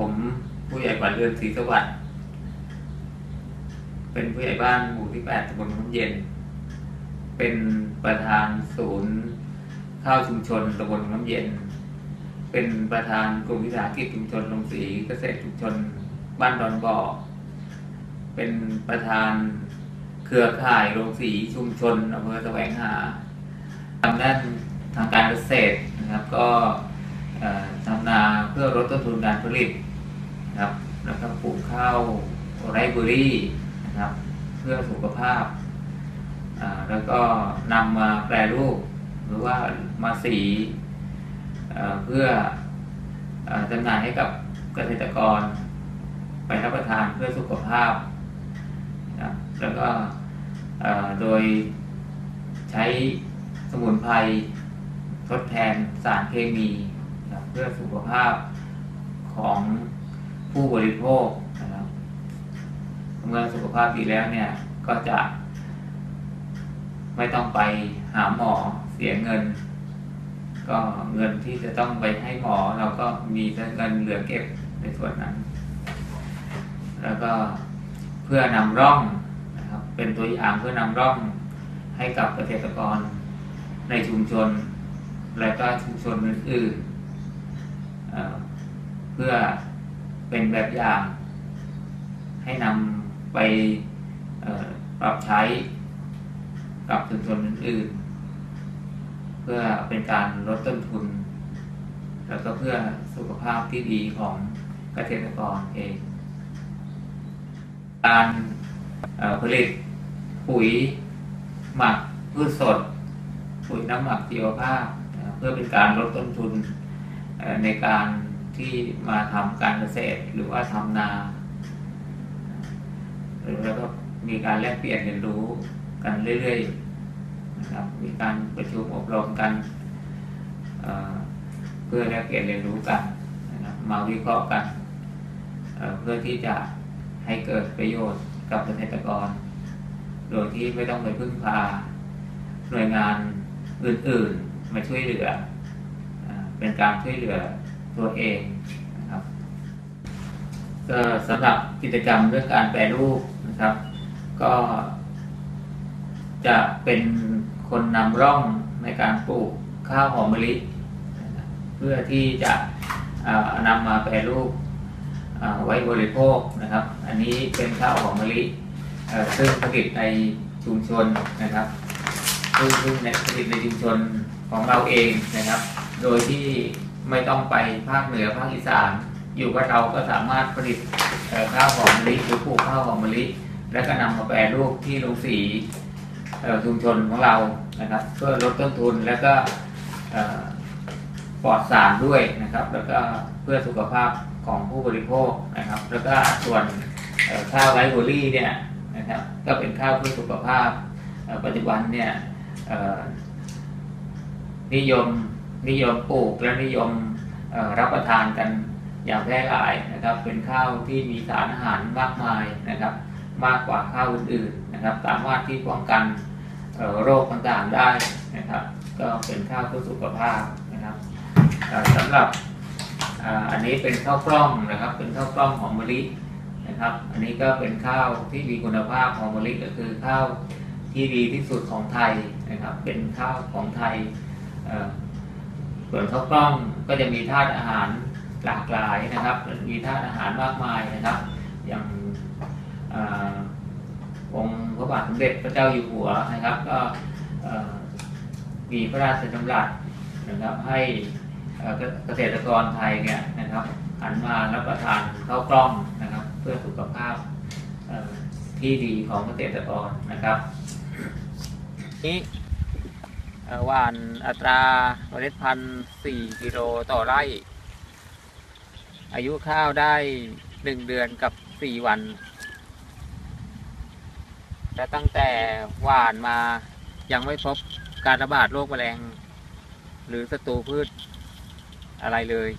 ผมผู้ใหญ่บัตรือนศรีสวัสดิ์เป็นผู้ใหญ่บ้านหมู่ที่แปดตำบลน้ำเย็น เป็นประธานศูนย์ข้าวชุมชนตำบลน้ำเย็น เป็นประธานกลุ่มวิสาหกิจชุมชนลงสีเกษตรชุมชนบ้านดอนบ่อ เป็นประธานเครือข่ายโรงสีชุมชนอำเภอแสวงหาทางด้านทางการเกษตรนะครับก็ทำนาเพื่อลดต้นทุนการผลิต นะครับแล้วก็ปลูกข้าวไรเบอรี่นะครับเพื่อสุขภาพ แล้วก็นำมาแปรรูป หรือว่ามาสีเพื่อเออจำหน่ายให้กับเกษตรกร ไปรับประทานเพื่อสุขภาพนะแล้วก็โดยใช้สมุนไพรทดแทนสารเคมี เพื่อสุขภาพของ ผู้บริโภคนะครับเมื่อสุขภาพดีแล้วเนี่ยก็จะ ไม่ต้องไปหาหมอเสียเงิน ก็เงินที่จะต้องไปให้หมอเราก็มีเงินเหลือเก็บในส่วนนั้น แล้วก็เพื่อนำร่องนะครับเป็นตัวอย่างเพื่อนำร่องให้กับเกษตรกรในชุมชน และก็ชุมชนอื่นๆเเพื่อ เป็นแบบอย่าง ให้นำไปปรับใช้กับชุมชนอื่นๆ เพื่อเป็นการลดต้นทุน แล้วก็เพื่อสุขภาพที่ดีของเกษตรกรเอง การผลิตปุ๋ยหมักพืชสด ปุ๋ยน้ำหมักชีวภาพนะคเพื่อเป็นการลดต้นทุนในการ ที่มาทำการเกษตรหรือว่าทำนาแล้วก็มีการแลกเปลี่ยนเรียนรู้กันเรื่อยๆนะครับ มีการประชุมอบรมกันเเพื่อแลกเปลี่ยนเรียนรู้กันนะครับมาวิเคราะห์กันเเพื่อที่จะให้เกิดประโยชน์กับเกษตรกร โดยที่ไม่ต้องไปพึ่งพาหน่วยงานอื่นๆ มาช่วยเหลือ เป็นการช่วยเหลือ ตัวเองนะครับก็สำหรับกิจกรรมเรื่องการแปรรูปนะครับ ก็จะเป็นคนนำร่องในการปลูกข้าวหอมมะลิ เพื่อที่จะนำมาแปรรูปไว้บริโภคนะครับ อันนี้เป็นข้าวหอมมะลิซึ่งผลิตในชุมชนนะครับซึ่งผลิตในชุมชนของเราเองนะครับ โดยที่ ไม่ต้องไปภาคเหนือภาคอีสาน อยู่กับเราก็สามารถผลิตข้าวหอมมะลิหรือปลูกข้าวหอมมะลิ แล้วก็นำมาแปรรูปที่โรงสีชุมชนของเรานะครับเพื่อลดต้นทุนแล้วก็ปลอดสารด้วยนะครับ แล้วก็เพื่อสุขภาพของผู้บริโภคนะครับ แล้วก็ส่วนข้าวไรซ์เบอรี่เนี่ยนะครับก็เป็นข้าวเพื่อสุขภาพปัจจุบันเนี่ยนิยม นิยมปลูกและนิยมรับประทานกันอย่างแพร่หลายนะครับ เป็นข้าวที่มีสารอาหารมากมายนะครับ มากกว่าข้าวอื่นๆนะครับ สามารถที่ป้องกันโรคต่างๆได้นะครับ ก็เป็นข้าวเพื่อสุขภาพนะครับสำหรับอันนี้เป็นข้าวกล้องนะครับ เป็นข้าวกล้องหอมมะลินะครับ อันนี้ก็เป็นข้าวที่มีคุณภาพหอมมะลิก็คือข้าวที่ดีที่สุดของไทยนะครับ เป็นข้าวของไทย ส่วนข้าวกล้องก็จะมีธาตุอาหารหลากหลายนะครับ มีธาตุอาหารมากมายนะครับ อย่างองค์พระบาทสมเด็จพระเจ้าอยู่หัวนะครับ ก็มีพระราชดำรัสนะครับให้เกษตรกรไทยเนี่ยนะครับหันมารับประทานข้าวกล้องนะครับ เพื่อสุขภาพที่ดีของเกษตรกรนะครับนี่ หวานอัตราเมล็ดพันธุ์4กิโลต่อไร่ อายุข้าวได้ 1 เดือนกับ 4 วันแต่ตั้งแต่หวานมายังไม่พบการระบาดโรคแมลง หรือศัตรูพืชอะไรเลย